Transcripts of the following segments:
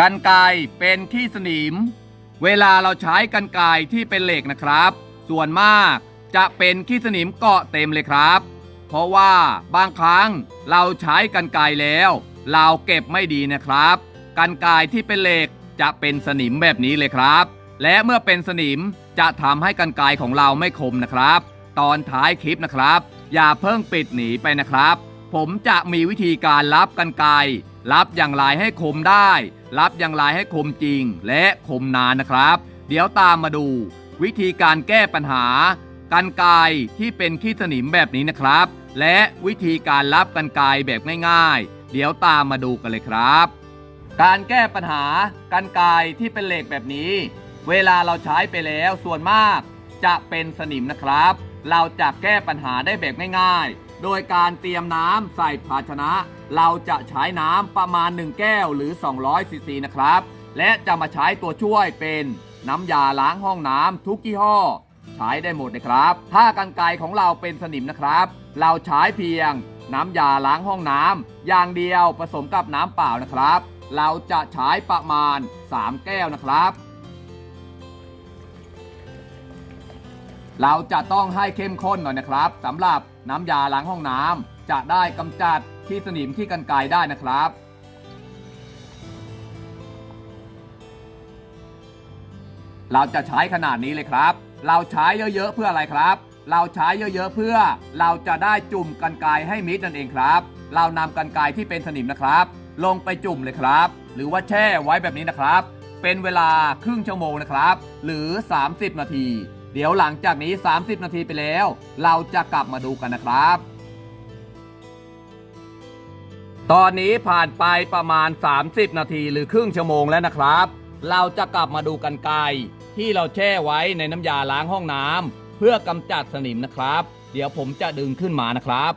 กันไกเป็นขี้สนิม เวลาเราใช้กันไกที่เป็นเหล็กนะครับ ส่วนมากจะเป็นขี้สนิมเกาะเต็มเลยครับ เพราะว่าบางครั้งเราใช้กันไกแล้ว เราเก็บไม่ดีนะครับ กันไกที่เป็นเหล็กจะเป็นสนิมแบบนี้เลยครับ และเมื่อเป็นสนิมจะทำให้กันไกของเราไม่คมนะครับ ตอนท้ายคลิปนะครับ อย่าเพิ่งปิดหนีไปนะครับ ผมจะมีวิธีการรับกันไกรับอย่างไรให้คมได้ รับอย่างไรให้คมจริงและคมนานนะครับ เดี๋ยวตามมาดู วิธีการแก้ปัญหา กันไกรที่เป็นขี้สนิมแบบนี้นะครับ และวิธีการรับกันไกรแบบง่ายๆ เดี๋ยวตามมาดูกันเลยครับ การแก้ปัญหา กันไกรที่เป็นเหล็กแบบนี้ เวลาเราใช้ไปแล้วส่วนมาก จะเป็นสนิมนะครับ เราจะแก้ปัญหาได้แบบง่ายๆ โดยการเตรียมน้ำใส่ภาชนะ เราจะใช้น้ำประมาณ 1 แก้วหรือ 200ซีซีนะครับ และจะมาใช้ตัวช่วยเป็นน้ำยาล้างห้องน้ำทุกยี่ห้อ ใช้ได้หมดนะครับ ถ้ากันไกของเราเป็นสนิมนะครับ เราใช้เพียงน้ำยาล้างห้องน้ำอย่างเดียวผสมกับน้ำเปล่านะครับ เราจะใช้ประมาณ 3 แก้วนะครับ เราจะต้องให้เข้มข้นหน่อยนะครับสำหรับ น้ำยาล้างห้องน้ำจะได้กำจัดที่สนิมที่กันไกรได้นะครับ เราจะใช้ขนาดนี้เลยครับ เราใช้เยอะๆเพื่ออะไรครับ เราใช้เยอะๆเพื่อ เราจะได้จุ่มกันไกรให้มิดนั่นเองครับ เรานำกันไกรที่เป็นสนิมนะครับ ลงไปจุ่มเลยครับ หรือว่าแช่ไว้แบบนี้นะครับ เป็นเวลาครึ่งชั่วโมงนะครับ หรือ 30 นาที เดี๋ยวหลังจากนี้ 30 นาทีไปแล้ว เราจะกลับมาดูกันนะครับ ตอนนี้ผ่านไปประมาณ 30 นาทีหรือครึ่งชั่วโมงแล้วนะครับ เราจะกลับมาดูกันไกรที่เราแช่ไว้ในน้ำยาล้างห้องน้ำเพื่อกำจัดสนิมนะครับ เดี๋ยวผมจะดึงขึ้นมานะครับ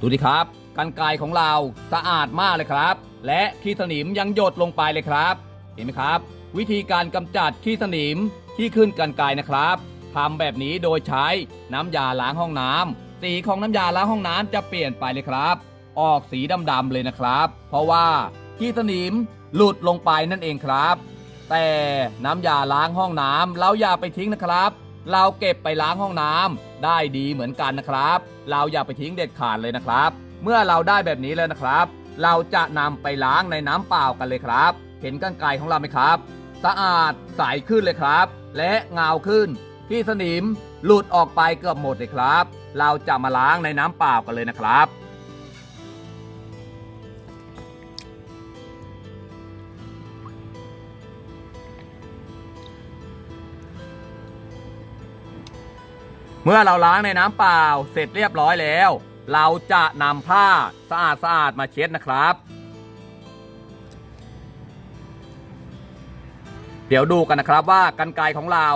ดูดิครับกันไกรของเราสะอาดมากเลยครับ และขี้สนิมยังหยดลงไปเลยครับ เห็นไหมครับ วิธีการกำจัดขี้สนิมที่ขึ้นกันไกรนะครับทำแบบนี้โดยใช้น้ำยาล้างห้องน้ำสีของน้ำยาล้างห้องน้ำจะเปลี่ยนไปเลยครับ ออกสีดำๆเลยนะครับ เพราะว่าขี้สนิมหลุดลงไปนั่นเองครับ แต่น้ำยาล้างห้องน้ำเราอย่าไปทิ้งนะครับ เราเก็บไปล้างห้องน้ำได้ดีเหมือนกันนะครับ เราอย่าไปทิ้งเด็ดขาดเลยนะครับ เมื่อเราได้แบบนี้แล้วนะครับ เราจะนำไปล้างในน้ำเปล่ากันเลยครับ เห็นกรรไกรของเราไหมครับ สะอาดใสขึ้นเลยครับ และเงาขึ้น ที่สนิมหลุดออกไปเกือบหมดเลยครับ เราจะมาล้างในน้ำเปล่ากันเลยนะครับเมื่อเราล้างในน้ำเปล่าเสร็จเรียบร้อยแล้ว เราจะนำผ้าสะอาดสะอาดๆมาเช็ดนะครับ ดี๋ยวดูกันนะครับว่ากันไกรของเรา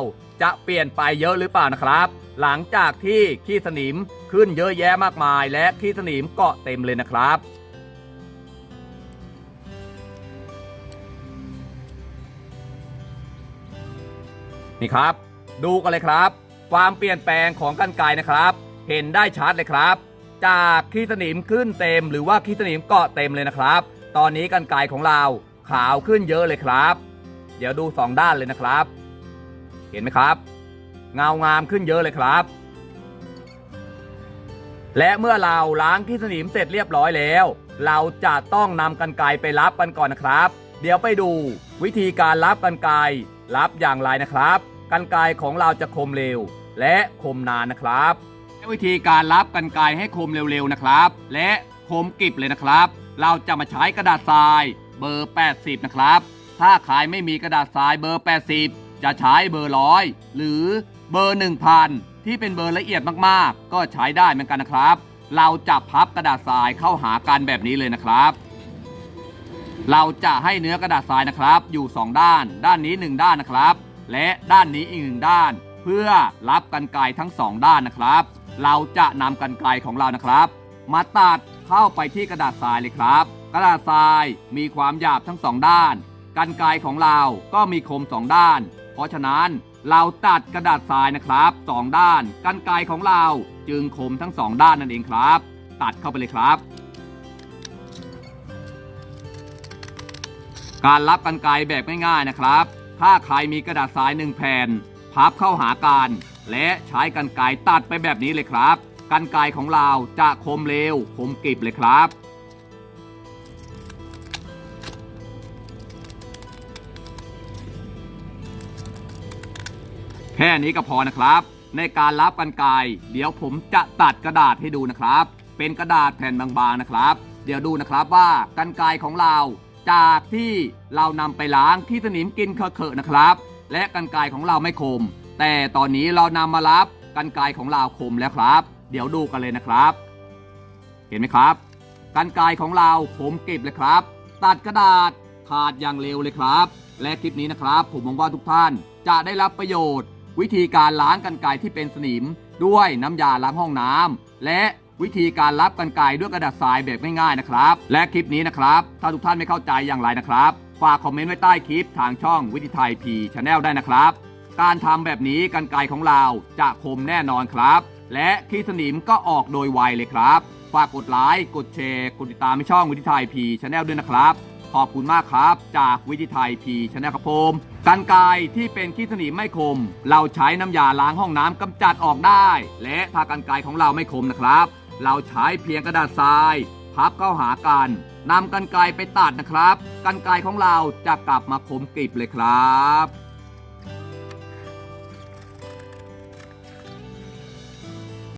จะเปลี่ยนไปเยอะหรือเปล่านะครับ หลังจากที่ขี้สนิมขึ้นเยอะแยะมากมาย และขี้สนิมเกาะเต็มเลยนะครับ นี่ครับ ดูกันเลยครับ ความเปลี่ยนแปลงของกันไกนะครับ เห็นได้ชัดเลยครับ จากขี้สนิมขึ้นเต็ม หรือว่าขี้สนิมเกาะเต็มเลยนะครับ ตอนนี้กันไกของเราขาวขึ้นเยอะเลยครับ เดี๋ยวดูสองด้านเลยนะครับ เห็นไหมครับ เงางามขึ้นเยอะเลยครับ และเมื่อเราล้างขี้สนิมเสร็จเรียบร้อยแล้ว เราจะต้องนำกันไกไปรับกันก่อนนะครับ เดี๋ยวไปดูวิธีการรับกันไกรรับอย่างไรนะครับกันไกของเราจะคมเร็ว และคมนานนะครับวิธีการรับกันไกให้คมเร็วๆนะครับ และคมกริบเลยนะครับ เราจะมาใช้กระดาษทรายเบอร์ 80 นะครับ ถ้าใครไม่มีกระดาษทรายเบอร์ 80 จะใช้เบอร์ร้อยหรือเบอร์ 1000 ที่เป็นเบอร์ละเอียดมากๆ ก็ใช้ได้เหมือนกันนะครับ เราจะพับกระดาษทรายเข้าหากันแบบนี้เลยนะครับ เราจะให้เนื้อกระดาษทรายนะครับ อยู่ 2 ด้าน ด้านนี้ 1 ด้านนะครับ และด้านนี้อีกหนึ่งด้าน เพื่อรับกันไกรทั้ง 2 ด้านนะครับ เราจะนำกันไกรของเรานะครับ มาตัดเข้าไปที่กระดาษทรายเลยครับ กระดาษทรายมีความหยาบทั้ง 2 ด้าน กันไกรของเราก็มีคม2ด้าน เพราะฉะนั้นเราตัดกระดาษทรายนะครับ2ด้านกันไกรของเราจึงคมทั้ง2ด้านนั่นเองครับ ตัดเข้าไปเลยครับ การรับกันไกรแบบง่ายๆนะครับ ถ้าใครมีกระดาษทรายหนึ่งแผ่น พับเข้าหากัน และใช้กันไกรตัดไปแบบนี้เลยครับกันไกรของเราจะคมเร็วคมกริบเลยครับ แค่นี้ก็พอนะครับ ในการรับกันไกรเดี๋ยวผมจะตัดกระดาษให้ดูนะครับ เป็นกระดาษแผ่นบางๆนะครับ เดี๋ยวดูนะครับว่ากันไกรของเราจากที่เรานำไปล้างที่สนิมกินเคอะๆนะครับ และกันไกรของเราไม่คม แต่ตอนนี้เรานำมารับกันไกรของเราคมแล้วครับ เดี๋ยวดูกันเลยนะครับ เห็นไหมครับกันไกรของเราคมกริบเลยครับ ตัดกระดาษขาดอย่างเร็วเลยครับ และคลิปนี้นะครับ ผมหวังว่าทุกท่านจะได้รับประโยชน์ วิธีการล้างกันไกรที่เป็นสนิม ด้วยน้ำยาล้างห้องน้ำและวิธีการรับกันไกรด้วยกระดาษทรายแบบง่ายๆนะครับ และคลิปนี้นะครับ ถ้าทุกท่านไม่เข้าใจอย่างไรนะครับ ฝากคอมเมนต์ไว้ใต้คลิปทางช่องวิธีไทยพีชาแนลได้นะครับ การทำแบบนี้กันไกรของเราจะคมแน่นอนครับ และขี้สนิมก็ออกโดยไวเลยครับ ฝากกดไลค์กดแชร์กดติดตามช่องวิธีไทยพีชาแนลด้วยนะครับ ขอบคุณมากครับ จากวิธีไทยพีชแนลครับผมกันไกที่เป็นขี้สนิมไม่คม เราใช้น้ำยาล้างห้องน้ำกำจัดออกได้ และถ้ากันไกของเราไม่คมนะครับ เราใช้เพียงกระดาษทราย พับเข้าหากันนำกันไกไปตัดนะครับ กันไกของเราจะกลับมาคมกริบเลยครับ